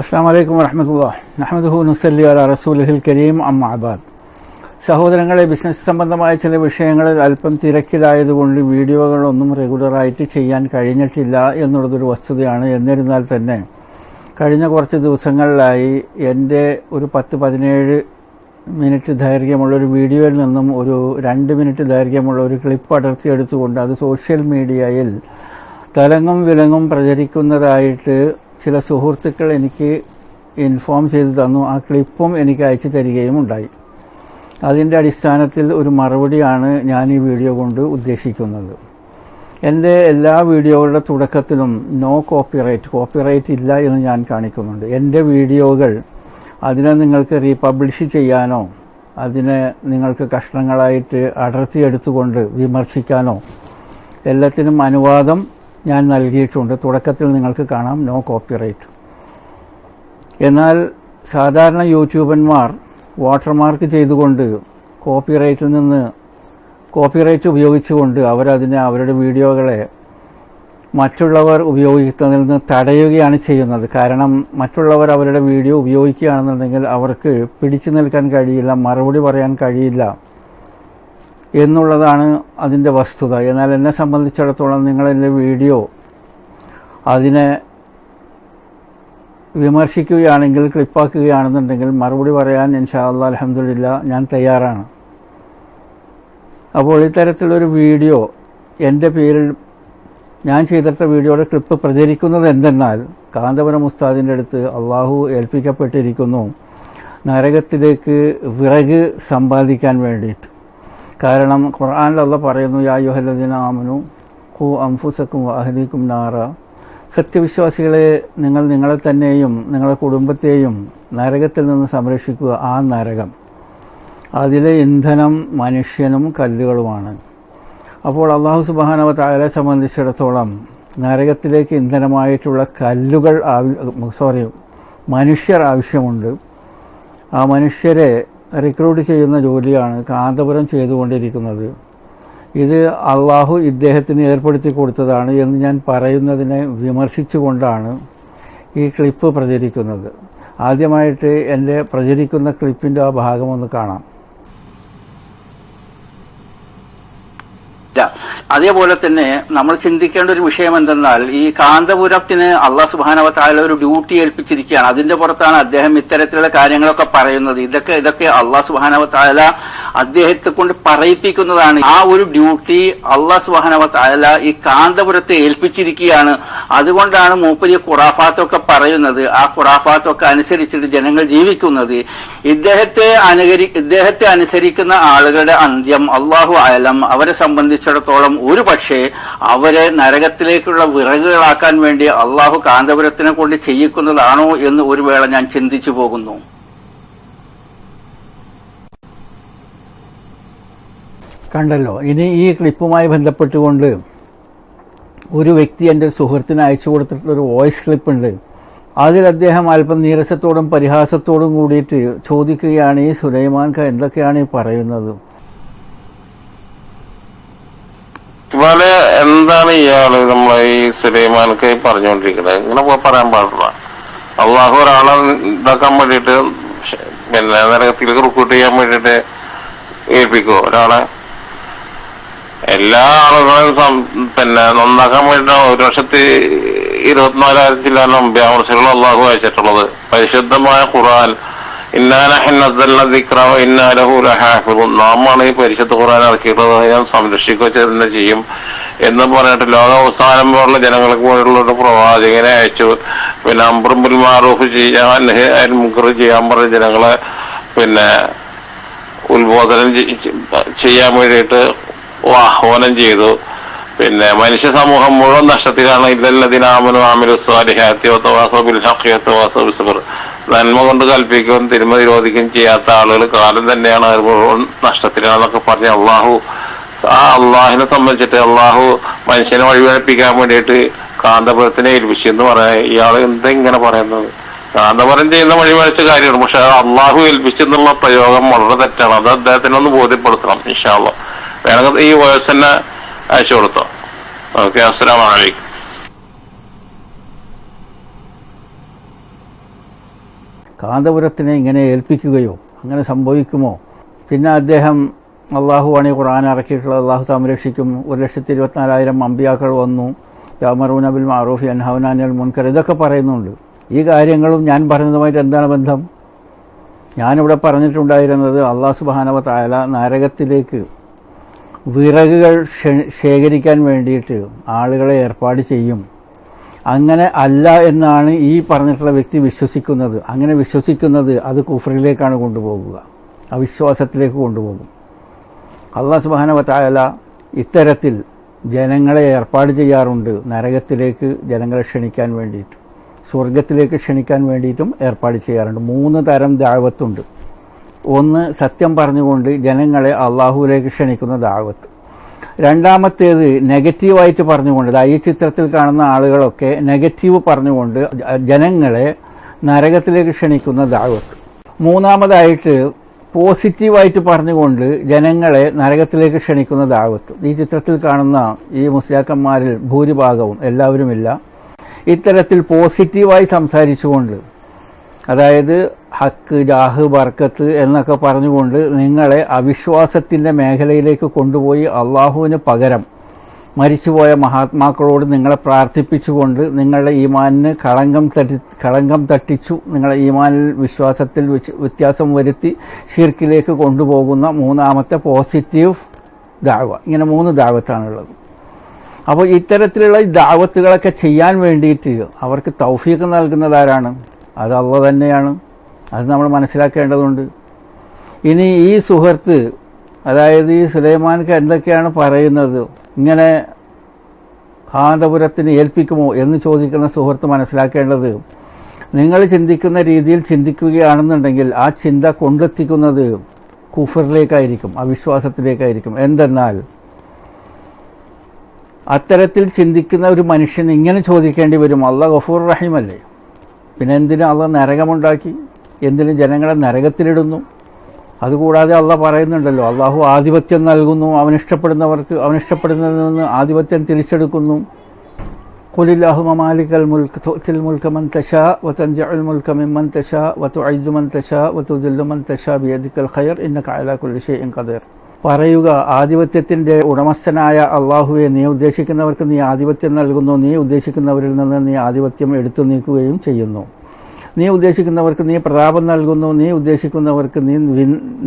അസ്സാം വലൈക്കും വരഹമത്തുള്ള നഹമ്മദ് നുസല്ലി അല റസൂലഹിൽ കരീം അമ്മ അബാദ്. സഹോദരങ്ങളെ ബിസിനസ് സംബന്ധമായ ചില വിഷയങ്ങളിൽ അല്പം തിരക്കിലായതുകൊണ്ട് വീഡിയോകളൊന്നും റെഗുലറായിട്ട് ചെയ്യാൻ കഴിഞ്ഞിട്ടില്ല എന്നുള്ളതൊരു വസ്തുതയാണ്. എന്നിരുന്നാൽ തന്നെ കഴിഞ്ഞ കുറച്ച് ദിവസങ്ങളിലായി എന്റെ ഒരു പത്ത് പതിനേഴ് മിനിറ്റ് ദൈർഘ്യമുള്ള ഒരു വീഡിയോയിൽ നിന്നും ഒരു രണ്ട് മിനിറ്റ് ദൈർഘ്യമുള്ള ഒരു ക്ലിപ്പ് അടർത്തിയെടുത്തുകൊണ്ട് അത് സോഷ്യൽ മീഡിയയിൽ തലങ്ങും വിലങ്ങും പ്രചരിക്കുന്നതായിട്ട് ചില സുഹൃത്തുക്കൾ എനിക്ക് ഇൻഫോം ചെയ്തു തന്നു. ആ ക്ലിപ്പും എനിക്ക് അയച്ചു തരികയും ഉണ്ടായി. അതിന്റെ അടിസ്ഥാനത്തിൽ ഒരു മറുപടിയാണ് ഞാൻ ഈ വീഡിയോ കൊണ്ട് ഉദ്ദേശിക്കുന്നത്. എന്റെ എല്ലാ വീഡിയോകളുടെ തുടക്കത്തിലും നോ കോപ്പിറൈറ്റ് കോപ്പിറൈറ്റ് ഇല്ല എന്ന് ഞാൻ കാണിക്കുന്നുണ്ട്. എന്റെ വീഡിയോകൾ അതിനെ നിങ്ങൾക്ക് റീപബ്ലിഷ് ചെയ്യാനോ അതിനെ നിങ്ങൾക്ക് കഷ്ണങ്ങളായിട്ട് അടർത്തിയെടുത്തുകൊണ്ട് വിമർശിക്കാനോ എല്ലാത്തിനും അനുവാദം ഞാൻ നൽകിയിട്ടുണ്ട്. തുടക്കത്തിൽ നിങ്ങൾക്ക് കാണാം. No copyright. എന്നാൽ സാധാരണ യൂട്യൂബന്മാർ വാട്ടർമാർക്ക് ചെയ്തുകൊണ്ട് കോപ്പിറൈറ്റിൽ നിന്ന് കോപ്പിറൈറ്റ് ഉപയോഗിച്ചുകൊണ്ട് അവരതിനെ അവരുടെ വീഡിയോകളെ മറ്റുള്ളവർ ഉപയോഗിക്കുന്നതിൽ നിന്ന് തടയുകയാണ് ചെയ്യുന്നത്. കാരണം മറ്റുള്ളവർ അവരുടെ വീഡിയോ ഉപയോഗിക്കുകയാണെന്നുണ്ടെങ്കിൽ അവർക്ക് പിടിച്ചു നിൽക്കാൻ കഴിയില്ല മറുപടി പറയാൻ കഴിയില്ല. എന്നുള്ളതാണ് അതിന്റെ വസ്തുത. എന്നാൽ എന്നെ സംബന്ധിച്ചിടത്തോളം നിങ്ങളെന്റെ വീഡിയോ അതിനെ വിമർശിക്കുകയാണെങ്കിൽ ക്ലിപ്പാക്കുകയാണെന്നുണ്ടെങ്കിൽ മറുപടി പറയാൻ ഇൻഷാ അല്ലാ അലഹമില്ല ഞാൻ തയ്യാറാണ്. അപ്പോൾ ഇത്തരത്തിലൊരു വീഡിയോ എന്റെ പേരിൽ ഞാൻ ചെയ്തിട്ട വീഡിയോയുടെ ക്ലിപ്പ് പ്രചരിക്കുന്നത് എന്തെന്നാൽ കാന്തപുരം ഉസ്താദിന്റെ അടുത്ത് അള്ളാഹു ഏൽപ്പിക്കപ്പെട്ടിരിക്കുന്നു നരകത്തിലേക്ക് വിറക് സമ്പാദിക്കാൻ വേണ്ടിയിട്ട്. കാരണം ഖുർആാനിലുള്ള പറയുന്നു യാ ആമനു ഹു അംഫുസക്കും അഹലിക്കും നാറ. സത്യവിശ്വാസികളെ നിങ്ങൾ നിങ്ങളെ തന്നെയും നിങ്ങളുടെ കുടുംബത്തെയും നരകത്തിൽ നിന്ന് സംരക്ഷിക്കുക ആ നരകം. അതിലെ ഇന്ധനം മനുഷ്യനും കല്ലുകളുമാണ്. അപ്പോൾ അള്ളാഹു സുബാനവ താരെ സംബന്ധിച്ചിടത്തോളം നരകത്തിലേക്ക് ഇന്ധനമായിട്ടുള്ള കല്ലുകൾ സോറി മനുഷ്യർ ആവശ്യമുണ്ട്. ആ മനുഷ്യരെ റിക്രൂട്ട് ചെയ്യുന്ന ജോലിയാണ് കാന്തപുരം ചെയ്തുകൊണ്ടിരിക്കുന്നത്. ഇത് അള്ളാഹു ഇദ്ദേഹത്തിന് ഏർപ്പെടുത്തി കൊടുത്തതാണ് എന്ന് ഞാൻ പറയുന്നതിനെ വിമർശിച്ചുകൊണ്ടാണ് ഈ ക്ലിപ്പ് പ്രചരിക്കുന്നത്. ആദ്യമായിട്ട് എന്റെ പ്രചരിക്കുന്ന ക്ലിപ്പിന്റെ ആ ഭാഗമൊന്ന് കാണാം. അതേപോലെ തന്നെ നമ്മൾ ചിന്തിക്കേണ്ട ഒരു വിഷയം എന്തെന്നാൽ ഈ കാന്തപുരത്തിന് അള്ളാഹ് സുബാനവത്തായ ഒരു ഡ്യൂട്ടി ഏൽപ്പിച്ചിരിക്കുകയാണ്. അതിന്റെ പുറത്താണ് അദ്ദേഹം ഇത്തരത്തിലുള്ള കാര്യങ്ങളൊക്കെ പറയുന്നത്. ഇതൊക്കെ ഇതൊക്കെ അള്ളാഹ് സുബാനവത്തായ അദ്ദേഹത്തെ കൊണ്ട് പറയിപ്പിക്കുന്നതാണ്. ആ ഒരു ഡ്യൂട്ടി അള്ളാഹ് സുബാനവത്തായ ഈ കാന്തപുരത്തെ ഏൽപ്പിച്ചിരിക്കുകയാണ്. അതുകൊണ്ടാണ് മൂപ്പരി ഖുറാഫാത്തൊക്കെ പറയുന്നത്. ആ ഖുറാഫാത്തൊക്കെ അനുസരിച്ചിട്ട് ജനങ്ങൾ ജീവിക്കുന്നത്. ഇദ്ദേഹത്തെ അനുകരി ഇദ്ദേഹത്തെ അനുസരിക്കുന്ന ആളുകളുടെ അന്ത്യം അള്ളാഹു ആയാലും അവരെ സംബന്ധിച്ചിടത്തോളം ഒരു പക്ഷേ അവരെ നരകത്തിലേക്കുള്ള വിറകുകളാക്കാൻ വേണ്ടി അള്ളാഹു കാന്തപുരത്തിനെ കൊണ്ട് ചെയ്യിക്കുന്നതാണോ എന്ന് ഒരു വേള ഞാൻ ചിന്തിച്ചു പോകുന്നു. കണ്ടല്ലോ ഇനി ഈ ക്ലിപ്പുമായി ബന്ധപ്പെട്ടുകൊണ്ട് ഒരു വ്യക്തി എന്റെ സുഹൃത്തിന് അയച്ചു കൊടുത്തിട്ടുള്ളൊരു വോയിസ് ക്ലിപ്പ് ഉണ്ട് അതിൽ അദ്ദേഹം അല്പം നീരസത്തോടും പരിഹാസത്തോടും കൂടിയിട്ട് ചോദിക്കുകയാണ് ഈ സുലൈമാൻ ഖാൻ എന്തൊക്കെയാണ് ഈ പറയുന്നത്? എന്താണ് ഇയാൾ നമ്മളെ ഈ സുലൈമാനൊക്കെ പറഞ്ഞുകൊണ്ടിരിക്കുന്നത്? ഇങ്ങനെ പറയാൻ പാടില്ല. അള്ളാഹു ഒരാളെ ഇതാക്കാൻ വേണ്ടിയിട്ട് പിന്നെ നരകത്തിലേക്ക് റിക്രൂട്ട് ചെയ്യാൻ വേണ്ടിയിട്ട് ഏൽപ്പിക്കോ ഒരാളെ എല്ലാ ആളുകളും പിന്നെ നന്നാക്കാൻ വേണ്ടി ഒരു ലക്ഷത്തി ഇരുപത്തിനാലായിരത്തിലാണ് അമ്പ്യാമർശകൾ അള്ളാഹു അയച്ചിട്ടുള്ളത്. പരിശുദ്ധമായ ഖുർആൻ ഇന്നാലഹുലഹാഫിറും നാമാണ് ഈ പരിശുദ്ധ ഖുറാൻ ഇറക്കിയിട്ടുള്ളത്. ഞാൻ സംരക്ഷിക്കുക തന്നെ ചെയ്യും. എന്ന് പറഞ്ഞിട്ട് ലോക അവസാനം പോലുള്ള ജനങ്ങൾക്ക് വേണ്ടിയുള്ള ഒരു പ്രവാചകനെ അയച്ചു. പിന്നെ അംബ്രുംബുൽ മാറൂഫ് ചെയ്യാൻ മുക്കർ ചെയ്യാൻ പറഞ്ഞ ജനങ്ങളെ പിന്നെ ഉത്ബോധനം ചെയ്- ചെയ്യാൻ വേണ്ടിയിട്ട് ആഹ്വാനം ചെയ്തു. പിന്നെ മനുഷ്യ സമൂഹം മുഴുവൻ നഷ്ടത്തിലാണ്. ഇല്ലല്ലതിനാമനു ആമിലു സ്വാലിഹാത്യവസബിൽഹഖിയത്തവസബിസബർ നന്മ കൊണ്ട് കൽപ്പിക്കുകയും തിരുമ നിരോധിക്കുകയും ചെയ്യാത്ത ആളുകൾ കാലം തന്നെയാണ്. മുഴുവൻ നഷ്ടത്തിലാണെന്നൊക്കെ പറഞ്ഞ് അള്ളാഹു ആ അള്ളാഹിനെ സംബന്ധിച്ചിട്ട് അള്ളാഹു മനുഷ്യനെ വഴിപഴപ്പിക്കാൻ വേണ്ടിയിട്ട് കാന്തപുരത്തിനെ ഏൽപ്പിച്ചു എന്ന് പറയാൻ ഇയാൾ എന്തെങ്ങനെ പറയുന്നത്? കാന്തപുരം ചെയ്യുന്ന വഴിപഴച്ച കാര്യമാണ്. പക്ഷെ അള്ളാഹു ഏൽപ്പിച്ചെന്നുള്ള പ്രയോഗം വളരെ തെറ്റാണ്. അത് അദ്ദേഹത്തിനെ ഒന്ന് ബോധ്യപ്പെടുത്തണം ഇൻഷാല്ല വേണമെങ്കിൽ ഈ വോയിസ് തന്നെ അയച്ചു കൊടുത്തോ. ഓക്കെ അസ്സലാം വലൈക്കും കാന്തപുരത്തിനെ ഇങ്ങനെ ഏൽപ്പിക്കുകയോ അങ്ങനെ സംഭവിക്കുമോ? പിന്നെ അദ്ദേഹം അള്ളാഹു ആണ് ഈ ഖുർആൻ ഇറക്കിയിട്ടുള്ളത്. അള്ളാഹു സംരക്ഷിക്കും ഒരു ലക്ഷത്തി ഇരുപത്തിനാലായിരം അമ്പിയാക്കൾ വന്നു. യാമറൂൻ അബിൽ മാറൂഫി അൻഹവനാനിൽ മുൻകർ ഇതൊക്കെ പറയുന്നുണ്ട്. ഈ കാര്യങ്ങളും ഞാൻ പറഞ്ഞതുമായിട്ട് എന്താണ് ബന്ധം? ഞാനിവിടെ പറഞ്ഞിട്ടുണ്ടായിരുന്നത് അള്ളാഹു സുബാനവ തായാല നരകത്തിലേക്ക് വിറകുകൾ ശേഖരിക്കാൻ വേണ്ടിയിട്ട് ആളുകളെ ഏർപ്പാട് ചെയ്യും. അങ്ങനെ അല്ല എന്നാണ് ഈ പറഞ്ഞിട്ടുള്ള വ്യക്തി വിശ്വസിക്കുന്നത്. അങ്ങനെ വിശ്വസിക്കുന്നത് അത് കുഫറിലേക്കാണ് കൊണ്ടുപോകുക അവിശ്വാസത്തിലേക്ക് കൊണ്ടുപോകും. അള്ളാഹ് സുബാനവത്തായാല ഇത്തരത്തിൽ ജനങ്ങളെ ഏർപ്പാട് ചെയ്യാറുണ്ട്. നരകത്തിലേക്ക് ജനങ്ങളെ ക്ഷണിക്കാൻ വേണ്ടിയിട്ട് സ്വർഗത്തിലേക്ക് ക്ഷണിക്കാൻ വേണ്ടിയിട്ടും ഏർപ്പാട് ചെയ്യാറുണ്ട്. മൂന്ന് തരം ദാവത്തുണ്ട്. ഒന്ന് സത്യം പറഞ്ഞുകൊണ്ട് ജനങ്ങളെ അള്ളാഹുവിലേക്ക് ക്ഷണിക്കുന്ന ദാവത്ത്. രണ്ടാമത്തേത് നെഗറ്റീവായിട്ട് പറഞ്ഞുകൊണ്ട് ദാ ഈ ചിത്രത്തിൽ കാണുന്ന ആളുകളൊക്കെ നെഗറ്റീവ് പറഞ്ഞുകൊണ്ട് ജനങ്ങളെ നരകത്തിലേക്ക് ക്ഷണിക്കുന്ന ദാവത്ത്. മൂന്നാമതായിട്ട് പോസിറ്റീവായിട്ട് പറഞ്ഞുകൊണ്ട് ജനങ്ങളെ നരകത്തിലേക്ക് ക്ഷണിക്കുന്ന ദാവത്ത് ഈ ചിത്രത്തിൽ കാണുന്ന ഈ മുസ്ലിയാക്കന്മാരിൽ ഭൂരിഭാഗവും എല്ലാവരുമില്ല. ഇത്തരത്തിൽ പോസിറ്റീവായി സംസാരിച്ചുകൊണ്ട് അതായത് ഹക്ക് ജാഹ് ബർക്കത്ത് എന്നൊക്കെ പറഞ്ഞുകൊണ്ട് നിങ്ങളെ അവിശ്വാസത്തിന്റെ മേഖലയിലേക്ക് കൊണ്ടുപോയി അള്ളാഹുവിന് പകരം മരിച്ചുപോയ മഹാത്മാക്കളോട് നിങ്ങളെ പ്രാർത്ഥിപ്പിച്ചുകൊണ്ട് നിങ്ങളുടെ ഈമാനിന് കളങ്കം തട്ടി കളങ്കം തട്ടിച്ചു നിങ്ങളുടെ ഈമാനിൽ വിശ്വാസത്തിൽ വ്യത്യാസം വരുത്തി ഷിർക്കിലേക്ക് കൊണ്ടുപോകുന്ന മൂന്നാമത്തെ പോസിറ്റീവ് ദാവ. ഇങ്ങനെ മൂന്ന് ദാവത്താണുള്ളത്. അപ്പോൾ ഇത്തരത്തിലുള്ള ദാവത്തുകളൊക്കെ ചെയ്യാൻ വേണ്ടിയിട്ട് അവർക്ക് തൗഫീഖ് നൽകുന്നത് ആരാണ് അത് അള്ള തന്നെയാണ്. അത് നമ്മൾ മനസ്സിലാക്കേണ്ടതുണ്ട്. ഇനി ഈ സുഹൃത്ത് അതായത് ഈ സുലൈമാൻക്ക് എന്തൊക്കെയാണ് പറയുന്നത്? ഇങ്ങനെ കാന്തപുരത്തിന് ഏൽപ്പിക്കുമോ എന്ന് ചോദിക്കുന്ന സുഹൃത്ത് മനസ്സിലാക്കേണ്ടത് നിങ്ങൾ ചിന്തിക്കുന്ന രീതിയിൽ ചിന്തിക്കുകയാണെന്നുണ്ടെങ്കിൽ ആ ചിന്ത കൊണ്ടെത്തിക്കുന്നത് കുഫറിലേക്കായിരിക്കും അവിശ്വാസത്തിലേക്കായിരിക്കും. എന്തെന്നാൽ അത്തരത്തിൽ ചിന്തിക്കുന്ന ഒരു മനുഷ്യൻ ഇങ്ങനെ ചോദിക്കേണ്ടി വരും അള്ള ഗഫൂർ റഹീമല്ലേ? പിന്നെ എന്തിനും അള്ള നരകമുണ്ടാക്കി? എന്തിനു ജനങ്ങളെ നരകത്തിലിടുന്നു? അതുകൂടാതെ അള്ളാഹ് പറയുന്നുണ്ടല്ലോ അള്ളാഹു ആധിപത്യം നൽകുന്നു അവനിഷ്ടപ്പെടുന്നവർക്ക് അവനിഷ്ടപ്പെടുന്നതിൽ നിന്ന് ആധിപത്യം തിരിച്ചെടുക്കുന്നു. ഖുലില്ലാഹുമ മമാലിക്കൽ മുൽക്ക് തൊത്തിൽ മുൽക മൻ വത്തഞ്ച അൽ മുൽക മിമ്മൻ തശാ വതുഇസ്സു മൻ തശാ വതുദില്ലു മൻ ബിയദിക്കൽ ഖൈർ ഇന്നക അലാ കുല്ലി ഷൈഇൻ പറയുക ആധിപത്യത്തിന്റെ ഉടമസ്ഥനായ അള്ളാഹുവെ നീ ഉദ്ദേശിക്കുന്നവർക്ക് നീ ആധിപത്യം നൽകുന്നു നീ ഉദ്ദേശിക്കുന്നവരിൽ നിന്ന് നീ ആധിപത്യം എടുത്തു നീക്കുകയും ചെയ്യുന്നു. നീ ഉദ്ദേശിക്കുന്നവർക്ക് നീ പ്രതാപം നൽകുന്നു നീ ഉദ്ദേശിക്കുന്നവർക്ക് നീ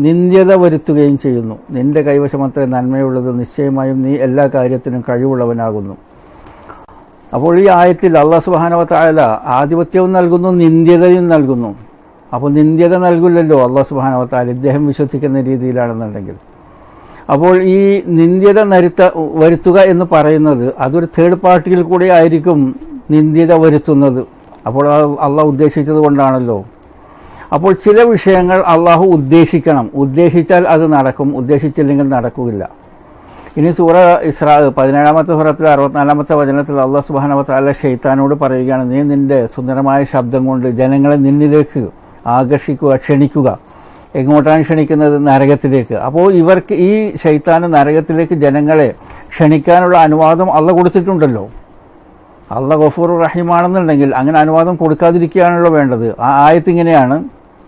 നിന്ദ്യത വരുത്തുകയും ചെയ്യുന്നു. നിന്റെ കൈവശം അത്ര നന്മയുള്ളത്. നിശ്ചയമായും നീ എല്ലാ കാര്യത്തിനും കഴിവുള്ളവനാകുന്നു. അപ്പോൾ ഈ ആയത്തിൽ അള്ളാഹ് സുബാനവത്തായാല ആധിപത്യവും നൽകുന്നു നിന്ദ്യതയും നൽകുന്നു. അപ്പോൾ നിന്ദ്യത നൽകില്ലല്ലോ അള്ളാഹ് സുബാനവത്താല ഇദ്ദേഹം വിശ്വസിക്കുന്ന രീതിയിലാണെന്നുണ്ടെങ്കിൽ. അപ്പോൾ ഈ നിന്ദ്യത നരുത്ത വരുത്തുക എന്ന് പറയുന്നത് അതൊരു തേർഡ് പാർട്ടിയിൽ കൂടെ ആയിരിക്കും നിന്ദ്യത വരുത്തുന്നത്. അപ്പോൾ അള്ളാഹ് ഉദ്ദേശിച്ചത് കൊണ്ടാണല്ലോ. അപ്പോൾ ചില വിഷയങ്ങൾ അള്ളാഹു ഉദ്ദേശിക്കണം. ഉദ്ദേശിച്ചാൽ അത് നടക്കും. ഉദ്ദേശിച്ചില്ലെങ്കിൽ നടക്കുകയില്ല ഇനി സൂറ ഇസ്രാ പതിനേഴാമത്തെ സൂറത്തിൽ അറുപത്തിനാലാമത്തെ വചനത്തിൽ അള്ളാഹ് സുബാനവത്താല ഷെയ്ത്താനോട് പറയുകയാണ് നീ നിന്റെ സുന്ദരമായ ശബ്ദം കൊണ്ട് ജനങ്ങളെ നിന്നിലേക്ക് ആകർഷിക്കുക ക്ഷണിക്കുക. എങ്ങോട്ടാണ് ക്ഷണിക്കുന്നത്? നരകത്തിലേക്ക്. അപ്പോൾ ഇവർക്ക് ഈ ഷെയ്ത്താന് നരകത്തിലേക്ക് ജനങ്ങളെ ക്ഷണിക്കാനുള്ള അനുവാദം അള്ള കൊടുത്തിട്ടുണ്ടല്ലോ. അള്ള ഗഫൂർ റഹീമാണെന്നുണ്ടെങ്കിൽ അങ്ങനെ അനുവാദം കൊടുക്കാതിരിക്കുകയാണല്ലോ വേണ്ടത്. ആ ആയത്ത് ഇങ്ങനെയാണ്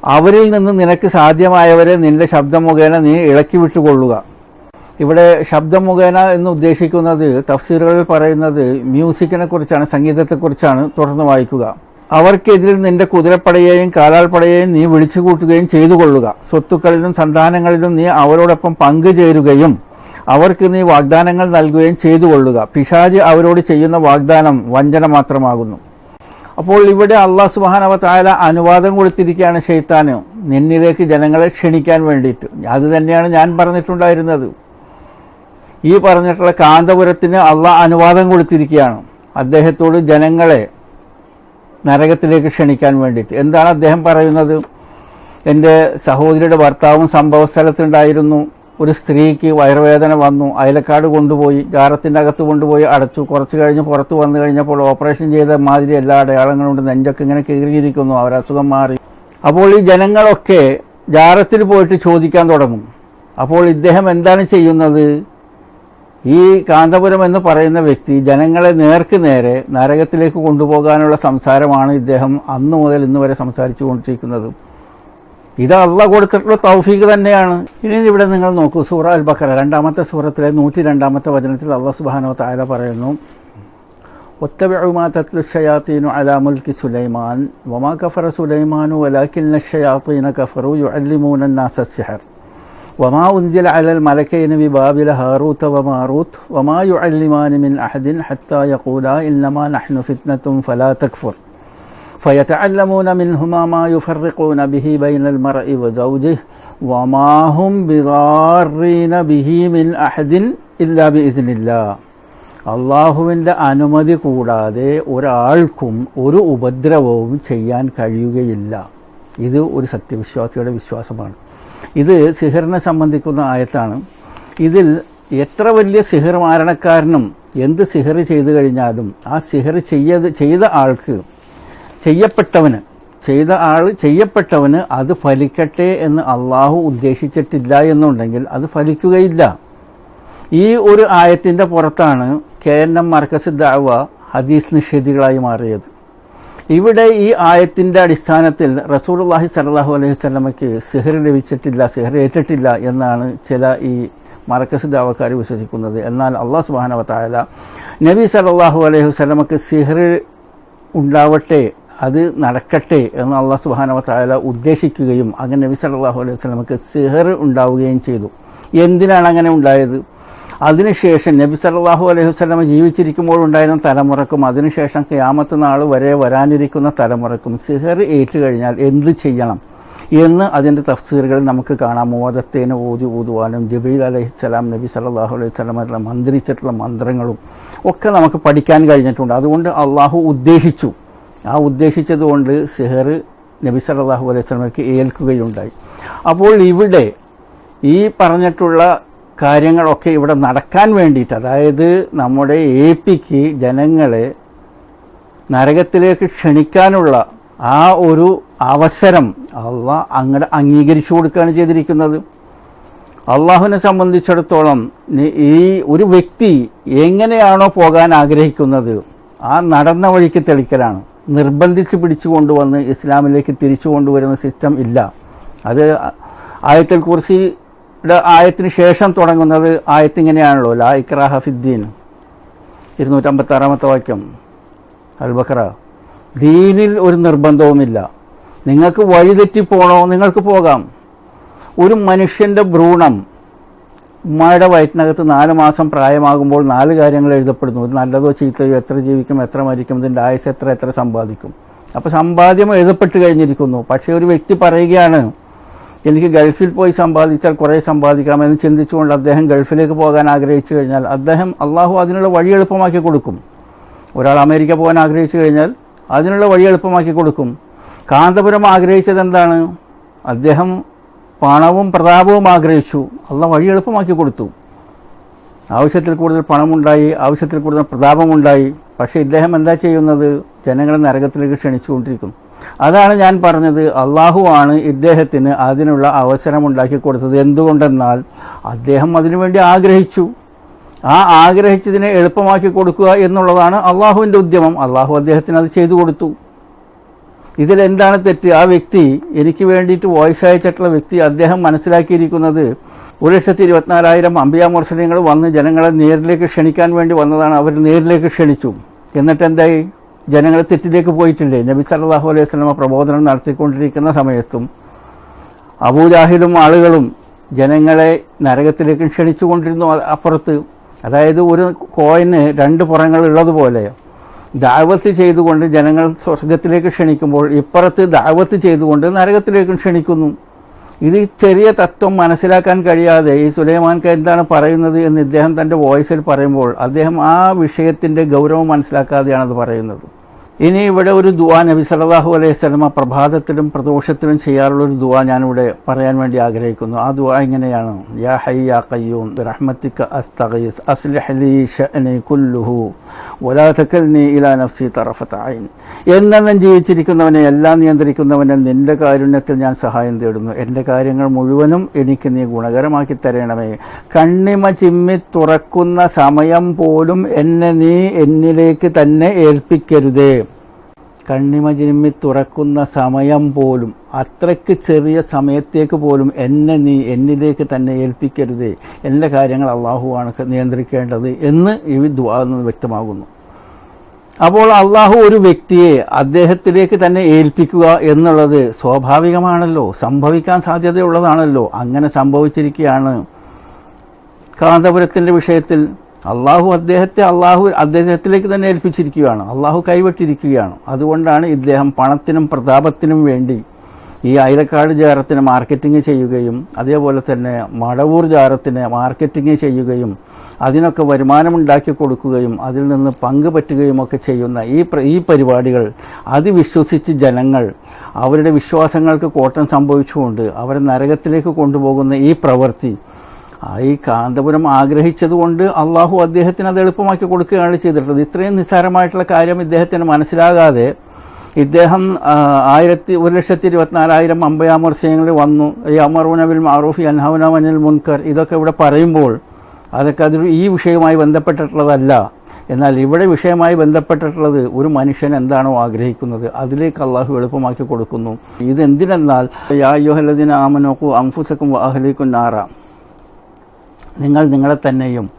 അവരിൽ നിന്ന് നിനക്ക് സാധ്യമായവരെ നിന്റെ ശബ്ദം മുഖേന നീ ഇളക്കി വിട്ടുകൊള്ളുക. ഇവിടെ ശബ്ദം മുഖേന എന്ന് ഉദ്ദേശിക്കുന്നത് തഫ്സീറുകളിൽ പറയുന്നത് മ്യൂസിക്കിനെ കുറിച്ചാണ് സംഗീതത്തെക്കുറിച്ചാണ് തുടർന്ന് വായിക്കുക. അവർക്കെതിരിൽ നിന്റെ കുതിരപ്പടയെയും കാലാൾപ്പടയെയും നീ വിളിച്ചു കൂട്ടുകയും ചെയ്തു കൊള്ളുക സ്വത്തുക്കളിലും സന്താനങ്ങളിലും നീ അവരോടൊപ്പം പങ്കുചേരുകയും അവർക്ക് നീ വാഗ്ദാനങ്ങൾ നൽകുകയും ചെയ്തു കൊള്ളുക പിശാജ് അവരോട് ചെയ്യുന്ന വാഗ്ദാനം വഞ്ചന മാത്രമാകുന്നു. അപ്പോൾ ഇവിടെ അള്ളാഹ് സുബാനവ താല അനുവാദം കൊടുത്തിരിക്കുകയാണ് ഷെയ്ത്താന് നിന്നിലേക്ക് ജനങ്ങളെ ക്ഷണിക്കാൻ വേണ്ടിയിട്ട്. അത് തന്നെയാണ് ഞാൻ പറഞ്ഞിട്ടുണ്ടായിരുന്നത്. ഈ പറഞ്ഞിട്ടുള്ള കാന്തപുരത്തിന് അള്ളാഹ് അനുവാദം കൊടുത്തിരിക്കുകയാണ്. അദ്ദേഹത്തോട് ജനങ്ങളെ നരകത്തിലേക്ക് ക്ഷണിക്കാൻ വേണ്ടിയിട്ട്. എന്താണ് അദ്ദേഹം പറയുന്നത്? എന്റെ സഹോദരിയുടെ ഭർത്താവും സംഭവ സ്ഥലത്തുണ്ടായിരുന്നു ഒരു സ്ത്രീക്ക് വയറുവേദന വന്നു അയലക്കാട് കൊണ്ടുപോയി ജാറത്തിന്റെ അകത്ത് കൊണ്ടുപോയി അടച്ചു. കുറച്ച് കഴിഞ്ഞ് പുറത്ത് വന്നു കഴിഞ്ഞപ്പോൾ ഓപ്പറേഷൻ ചെയ്ത മാതിരി എല്ലാ അടയാളങ്ങളും ഉണ്ട് നെഞ്ചൊക്കെ ഇങ്ങനെ കീറിയിരിക്കുന്നു അവർ അസുഖം മാറി. അപ്പോൾ ഈ ജനങ്ങളൊക്കെ ജാരത്തിൽ പോയിട്ട് ചോദിക്കാൻ തുടങ്ങും. അപ്പോൾ ഇദ്ദേഹം എന്താണ് ചെയ്യുന്നത്? ഈ കാന്തപുരം എന്ന് പറയുന്ന വ്യക്തി ജനങ്ങളെ നേർക്ക് നേരെ നരകത്തിലേക്ക് കൊണ്ടുപോകാനുള്ള സംസാരമാണ് ഇദ്ദേഹം അന്നു മുതൽ ഇന്നുവരെ സംസാരിച്ചു കൊണ്ടിരിക്കുന്നത്. ഇത് അള്ള കൊടുത്തിട്ടുള്ള തൗഫീഖ് തന്നെയാണ് ഇനി ഇവിടെ നിങ്ങൾ നോക്കൂ സൂറ അൽ ബക്കറ രണ്ടാമത്തെ സൂറത്തിലെ നൂറ്റി രണ്ടാമത്തെ വചനത്തിൽ അള്ളാഹ് സുബാനോ താര പറയുന്നു واتبعوا ما تتلو الشياطين على ملك سليمان وما كفر سليمان ولكن الشياطين كفروا يعلمون الناس السحر وما أنزل على الملكين ببابل هاروت وماروت وما يعلمان من أحد حتى يقولا إنما نحن فتنة فلا تكفر فيتعلمون منهما ما يفرقون به بين المرء وزوجه وما هم بضارين به من أحد إلا بإذن الله അള്ളാഹുവിൻ്റെ അനുമതി കൂടാതെ ഒരാൾക്കും ഒരു ഉപദ്രവവും ചെയ്യാൻ കഴിയുകയില്ല ഇത് ഒരു സത്യവിശ്വാസിയുടെ വിശ്വാസമാണ് ഇത് സിഹറിനെ സംബന്ധിക്കുന്ന ആയത്താണ് ഇതിൽ എത്ര വലിയ സിഹർ മാരണക്കാരനും എന്ത് സിഹർ ചെയ്തു കഴിഞ്ഞാലും ആ സിഹർ ചെയ്യത് ചെയ്ത ആൾക്ക് ചെയ്യപ്പെട്ടവന് ചെയ്ത ആൾ ചെയ്യപ്പെട്ടവന് അത് ഫലിക്കട്ടെ എന്ന് അള്ളാഹു ഉദ്ദേശിച്ചിട്ടില്ല എന്നുണ്ടെങ്കിൽ അത് ഫലിക്കുകയില്ല. ഈ ഒരു ആയത്തിന്റെ പുറത്താണ് K N M Markaz Dawa ഹദീസ് നിഷേധികളായി മാറിയത്. ഇവിടെ ഈ ആയത്തിന്റെ അടിസ്ഥാനത്തിൽ റസൂൽഹി സലാഹു അലൈഹി സ്വലമയ്ക്ക് സിഹർ ലഭിച്ചിട്ടില്ല സിഹർ ഏറ്റിട്ടില്ല എന്നാണ് ചില ഈ മർക്കസ് ദാവക്കാർ വിശ്വസിക്കുന്നത്. എന്നാൽ അള്ളാഹു സുബാനവത്തായ നബി സലാഹു അലൈഹി വസ്ലമക്ക് സിഹർ ഉണ്ടാവട്ടെ അത് നടക്കട്ടെ എന്ന് അള്ളാഹു സുബാനവത്തായ ഉദ്ദേശിക്കുകയും അങ്ങനെ നബി സലാഹു അലൈഹി വസ്ലമക്ക് സിഹർ ഉണ്ടാവുകയും ചെയ്തു. എന്തിനാണ് അങ്ങനെ ഉണ്ടായത്? അതിനുശേഷം നബി സല്ലാഹു അലൈഹി വസ്ലമ ജീവിച്ചിരിക്കുമ്പോൾ ഉണ്ടായിരുന്ന തലമുറക്കും അതിനുശേഷം ക്യാമത്ത് നാൾ വരെ വരാനിരിക്കുന്ന തലമുറക്കും സിഹർ ഏറ്റുകഴിഞ്ഞാൽ എന്ത് ചെയ്യണം എന്ന് അതിന്റെ തഫ്സീറുകൾ നമുക്ക് കാണാം. മോദത്തേന് ഓതി ഊതുവാനും ജബീൽ അലഹിസ്സലാം നബി സല്ലാഹു അലൈഹി സ്വലമ മന്ത്രിച്ചിട്ടുള്ള മന്ത്രങ്ങളും ഒക്കെ നമുക്ക് പഠിക്കാൻ കഴിഞ്ഞിട്ടുണ്ട്. അതുകൊണ്ട് അള്ളാഹു ഉദ്ദേശിച്ചു. ആ ഉദ്ദേശിച്ചതുകൊണ്ട് സിഹർ നബി സല്ലാഹു അലൈഹി സ്വലമയ്ക്ക് ഏൽക്കുകയുണ്ടായി. അപ്പോൾ ഇവിടെ ഈ പറഞ്ഞിട്ടുള്ള കാര്യങ്ങളൊക്കെ ഇവിടെ നടക്കാൻ വേണ്ടിയിട്ട് അതായത് നമ്മുടെ എ പിക്ക് ജനങ്ങളെ നരകത്തിലേക്ക് ക്ഷണിക്കാനുള്ള ആ ഒരു അവസരം അള്ളാഹ് അങ്ങടെ അംഗീകരിച്ചു കൊടുക്കുകയാണ് ചെയ്തിരിക്കുന്നത്. അള്ളാഹുവിനെ സംബന്ധിച്ചിടത്തോളം ഈ ഒരു വ്യക്തി എങ്ങനെയാണോ പോകാൻ ആഗ്രഹിക്കുന്നത് ആ നടന്ന വഴിക്ക് തെളിക്കലാണ്. നിർബന്ധിച്ച് പിടിച്ചുകൊണ്ടുവന്ന് ഇസ്ലാമിലേക്ക് തിരിച്ചു കൊണ്ടുവരുന്ന സിസ്റ്റം ഇല്ല. അത് ആയത്തിൽ കുറിച്ച് ആയത്തിന് ശേഷം തുടങ്ങുന്നത് ആയത്ത് ഇങ്ങനെയാണല്ലോ ലാ ഇക്രാഹ ഫിദ്ദീൻ. ഇരുന്നൂറ്റമ്പത്തി ആറാമത്തെ വാക്യം. അൽബക്കറ ദീനിൽ ഒരു നിർബന്ധവുമില്ല. നിങ്ങൾക്ക് വഴിതെറ്റി പോണോ? നിങ്ങൾക്ക് പോകാം. ഒരു മനുഷ്യന്റെ ഭ്രൂണം ഉമ്മയുടെ വയറ്റിനകത്ത് നാല് മാസം പ്രായമാകുമ്പോൾ നാല് കാര്യങ്ങൾ എഴുതപ്പെടുന്നു. ഒരു നല്ലതോ ചീത്തയോ എത്ര ജീവിക്കും എത്ര മരിക്കും ഇതിന്റെ ആയുസ് എത്ര എത്ര സമ്പാദിക്കും. അപ്പോൾ സമ്പാദ്യം എഴുതപ്പെട്ട് കഴിഞ്ഞിരിക്കുന്നു. പക്ഷേ ഒരു വ്യക്തി പറയുകയാണ് എനിക്ക് ഗൾഫിൽ പോയി സമ്പാദിച്ചാൽ കുറേ സമ്പാദിക്കാമെന്ന് ചിന്തിച്ചുകൊണ്ട് അദ്ദേഹം ഗൾഫിലേക്ക് പോകാൻ ആഗ്രഹിച്ചു കഴിഞ്ഞാൽ അദ്ദേഹം അള്ളാഹു അതിനുള്ള വഴി എളുപ്പമാക്കി കൊടുക്കും. ഒരാൾ അമേരിക്ക പോകാൻ ആഗ്രഹിച്ചു കഴിഞ്ഞാൽ അതിനുള്ള വഴി എളുപ്പമാക്കി കൊടുക്കും. കാന്തപുരം ആഗ്രഹിച്ചത് എന്താണ്? അദ്ദേഹം പണവും പ്രതാപവും ആഗ്രഹിച്ചു. അള്ള വഴി എളുപ്പമാക്കി കൊടുത്തു. ആവശ്യത്തിൽ കൂടുതൽ പണമുണ്ടായി ആവശ്യത്തിൽ കൂടുതൽ പ്രതാപമുണ്ടായി. പക്ഷേ ഇദ്ദേഹം എന്താ ചെയ്യുന്നത്? ജനങ്ങളെ നരകത്തിലേക്ക് ക്ഷണിച്ചുകൊണ്ടിരിക്കുന്നു. അതാണ് ഞാൻ പറഞ്ഞത്. അള്ളാഹു ആണ് ഇദ്ദേഹത്തിന് അതിനുള്ള അവസരം ഉണ്ടാക്കി കൊടുത്തത്. എന്തുകൊണ്ടെന്നാൽ അദ്ദേഹം അതിനുവേണ്ടി ആഗ്രഹിച്ചു. ആ ആഗ്രഹിച്ചതിനെ എളുപ്പമാക്കി കൊടുക്കുക എന്നുള്ളതാണ് അള്ളാഹുവിന്റെ ഉദ്യമം. അള്ളാഹു അദ്ദേഹത്തിന് അത് ചെയ്തു കൊടുത്തു. ഇതിലെന്താണ് തെറ്റ്? ആ വ്യക്തി എനിക്ക് വേണ്ടിയിട്ട് വോയിസ് അയച്ചിട്ടുള്ള വ്യക്തി അദ്ദേഹം മനസ്സിലാക്കിയിരിക്കുന്നത് ഒരു ലക്ഷത്തി ഇരുപത്തിനാലായിരം അമ്പിയ മുർസലിങ്ങൾ വന്ന് ജനങ്ങളെ നേരിലേക്ക് ക്ഷണിക്കാൻ വേണ്ടി വന്നതാണ്. അവർ നേരിലേക്ക് ക്ഷണിച്ചു. എന്നിട്ട് എന്തായി ജനങ്ങൾ തെറ്റിലേക്ക് പോയിട്ടുണ്ട്. നബി സല്ലാഹു അലൈഹി സ്വലമ പ്രബോധനം നടത്തിക്കൊണ്ടിരിക്കുന്ന സമയത്തും അബൂജാഹിലും ആളുകളും ജനങ്ങളെ നരകത്തിലേക്ക് ക്ഷണിച്ചുകൊണ്ടിരുന്നു അപ്പുറത്ത്. അതായത് ഒരു കോയിന് രണ്ട് പുറങ്ങൾ ഉള്ളതുപോലെ. ദാവത്ത് ചെയ്തുകൊണ്ട് ജനങ്ങൾ സ്വർഗത്തിലേക്ക് ക്ഷണിക്കുമ്പോൾ ഇപ്പുറത്ത് ദാവത്ത് ചെയ്തുകൊണ്ട് നരകത്തിലേക്ക് ക്ഷണിക്കുന്നു. ഇത് ചെറിയ തത്വം മനസ്സിലാക്കാൻ കഴിയാതെ ഈ സുലൈമാൻക്ക് എന്താണ് പറയുന്നത് എന്ന് ഇദ്ദേഹം തന്റെ വോയിസിൽ പറയുമ്പോൾ അദ്ദേഹം ആ വിഷയത്തിന്റെ ഗൗരവം മനസ്സിലാക്കാതെയാണ് അത് പറയുന്നത്. ഇനി ഇവിടെ ഒരു ദുവാ നബി സലാഹു അലൈഹി സ്വലമ പ്രഭാതത്തിലും പ്രദോഷത്തിലും ചെയ്യാറുള്ള ഒരു ദുവാ ഞാനിവിടെ പറയാൻ വേണ്ടി ആഗ്രഹിക്കുന്നു. ആ ദുവാ ഇങ്ങനെയാണ്. യാ ഹൈ യാ ഖയ്യൂം റഹ്മത്തിക്ക അസ്തഗീസ് അസ്ലിഹ് ലീ ശഅനി കുല്ലുഹു. ഒലാതക്കൽ നീ ഇലാ നഫ്സി തറഫത്തായി എന്നെന്നും ജീവിച്ചിരിക്കുന്നവനെ എല്ലാം നിയന്ത്രിക്കുന്നവനെ നിന്റെ കാരുണ്യത്തിൽ ഞാൻ സഹായം തേടുന്നു. എന്റെ കാര്യങ്ങൾ മുഴുവനും എനിക്ക് നീ ഗുണകരമാക്കി തരണമേ. കണ്ണിമ ചിമ്മി തുറക്കുന്ന സമയം പോലും എന്നെ നീ എന്നിലേക്ക് തന്നെ ഏൽപ്പിക്കരുതേ. കണ്ണിമ ചിമ്മി തുറക്കുന്ന സമയം പോലും അത്രയ്ക്ക് ചെറിയ സമയത്തേക്ക് പോലും എന്നെ നീ എന്നിലേക്ക് തന്നെ ഏൽപ്പിക്കരുത്. എന്റെ കാര്യങ്ങൾ അള്ളാഹുവാണ് നിയന്ത്രിക്കേണ്ടത് എന്ന് ഈ ദ്വാ വ്യക്തമാകുന്നു. അപ്പോൾ അള്ളാഹു ഒരു വ്യക്തിയെ അദ്ദേഹത്തിലേക്ക് തന്നെ ഏൽപ്പിക്കുക എന്നുള്ളത് സ്വാഭാവികമാണല്ലോ സംഭവിക്കാൻ സാധ്യതയുള്ളതാണല്ലോ അങ്ങനെ സംഭവിച്ചിരിക്കുകയാണ്. കാന്തപുരത്തിന്റെ വിഷയത്തിൽ അള്ളാഹു അദ്ദേഹത്തെ അള്ളാഹു അദ്ദേഹത്തിലേക്ക് തന്നെ ഏൽപ്പിച്ചിരിക്കുകയാണ് അള്ളാഹു കൈവിട്ടിരിക്കുകയാണ്. അതുകൊണ്ടാണ് ഇദ്ദേഹം പണത്തിനും പ്രതാപത്തിനും വേണ്ടി ഈ ഐലക്കാട് ജാരത്തിന് മാർക്കറ്റിംഗ് ചെയ്യുകയും അതേപോലെ തന്നെ മടവൂർ ജാരത്തിന് മാർക്കറ്റിംഗ് ചെയ്യുകയും അതിനൊക്കെ വരുമാനമുണ്ടാക്കി കൊടുക്കുകയും അതിൽ നിന്ന് പങ്ക് പറ്റുകയും ഒക്കെ ചെയ്യുന്ന ഈ ഈ പരിപാടികൾ അത് വിശ്വസിച്ച് ജനങ്ങൾ അവരുടെ വിശ്വാസങ്ങൾക്ക് കോട്ടം സംഭവിച്ചുകൊണ്ട് അവരെ നരകത്തിലേക്ക് കൊണ്ടുപോകുന്ന ഈ പ്രവൃത്തി ഈ കാന്തപുരം ആഗ്രഹിച്ചതുകൊണ്ട് അള്ളാഹു അദ്ദേഹത്തിന് അത് എളുപ്പമാക്കി കൊടുക്കുകയാണ് ചെയ്തിട്ടുള്ളത്. ഇത്രയും നിസ്സാരമായിട്ടുള്ള കാര്യം ഇദ്ദേഹത്തിന് മനസ്സിലാകാതെ ഇദ്ദേഹം ആയിരത്തി ഒരു ലക്ഷത്തി ഇരുപത്തിനാലായിരം അമ്പയാമർശയങ്ങളിൽ വന്നു. ഈ അമറുനബിൽ മാറൂഫി അൻഹവനവനിൽ മുൻകർ ഇതൊക്കെ ഇവിടെ പറയുമ്പോൾ അതൊക്കെ അതിൽ ഈ വിഷയവുമായി ബന്ധപ്പെട്ടിട്ടുള്ളതല്ല. എന്നാൽ ഇവിടെ വിഷയമായി ബന്ധപ്പെട്ടിട്ടുള്ളത് ഒരു മനുഷ്യൻ എന്താണോ ആഗ്രഹിക്കുന്നത് അതിലേക്ക് അള്ളാഹു എളുപ്പമാക്കി കൊടുക്കുന്നു. ഇതെന്തിനെന്നാൽ യായോഹലദിന ആമനോക്കു അംഫുസക്കും വാഹലിക്കും നാറ. നിങ്ങൾ നിങ്ങളെ തന്നെയും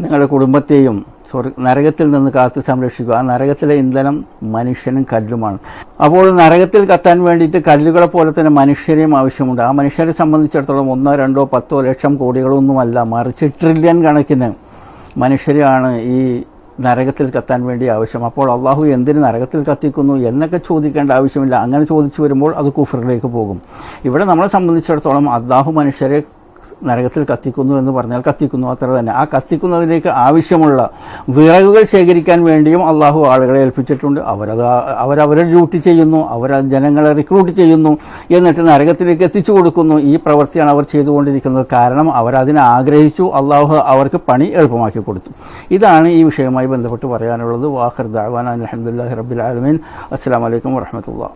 നിങ്ങളുടെ കുടുംബത്തെയും നരകത്തിൽ നിന്ന് കാത്തു സംരക്ഷിക്കുക. ആ നരകത്തിലെ ഇന്ധനം മനുഷ്യനും കല്ലുമാണ്. അപ്പോൾ നരകത്തിൽ കത്താൻ വേണ്ടിയിട്ട് കല്ലുകളെ പോലെ തന്നെ മനുഷ്യരെയും ആവശ്യമുണ്ട്. ആ മനുഷ്യരെ സംബന്ധിച്ചിടത്തോളം ഒന്നോ രണ്ടോ പത്തോ ലക്ഷം കോടികളൊന്നുമല്ല മറിച്ച് ട്രില്യൺ കണക്കിന് മനുഷ്യരെയാണ് ഈ നരകത്തിൽ കത്താൻ വേണ്ടി ആവശ്യം. അപ്പോൾ അള്ളാഹു എന്തിന് നരകത്തിൽ കത്തിക്കുന്നു എന്നൊക്കെ ചോദിക്കേണ്ട ആവശ്യമില്ല. അങ്ങനെ ചോദിച്ചു വരുമ്പോൾ അത് കുഫറിലേക്ക് പോകും. ഇവിടെ നമ്മളെ സംബന്ധിച്ചിടത്തോളം അള്ളാഹു മനുഷ്യരെ നരകത്തിൽ കത്തിക്കുന്നു എന്ന് പറഞ്ഞാൽ കത്തിക്കുന്നു അത്ര തന്നെ. ആ കത്തിക്കുന്നതിലേക്ക് ആവശ്യമുള്ള വിറകുകൾ ശേഖരിക്കാൻ വേണ്ടിയും അള്ളാഹു ആളുകളെ ഏൽപ്പിച്ചിട്ടുണ്ട്. അവരത് അവരവരെ ഡ്യൂട്ടി ചെയ്യുന്നു. അവർ ജനങ്ങളെ റിക്രൂട്ട് ചെയ്യുന്നു. എന്നിട്ട് നരകത്തിലേക്ക് എത്തിച്ചു കൊടുക്കുന്നു. ഈ പ്രവൃത്തിയാണ് അവർ ചെയ്തുകൊണ്ടിരിക്കുന്നത്. കാരണം അവരതിനെ ആഗ്രഹിച്ചു. അള്ളാഹു അവർക്ക് പണി എളുപ്പമാക്കി കൊടുത്തു. ഇതാണ് ഈ വിഷയവുമായി ബന്ധപ്പെട്ട് പറയാനുള്ളത്. വാഹർ ദാവാൻ അലഹമുല്ലാ റബ്ബിൽ അസ്സാം വലൈക്കും വർഹമത്തുള്ള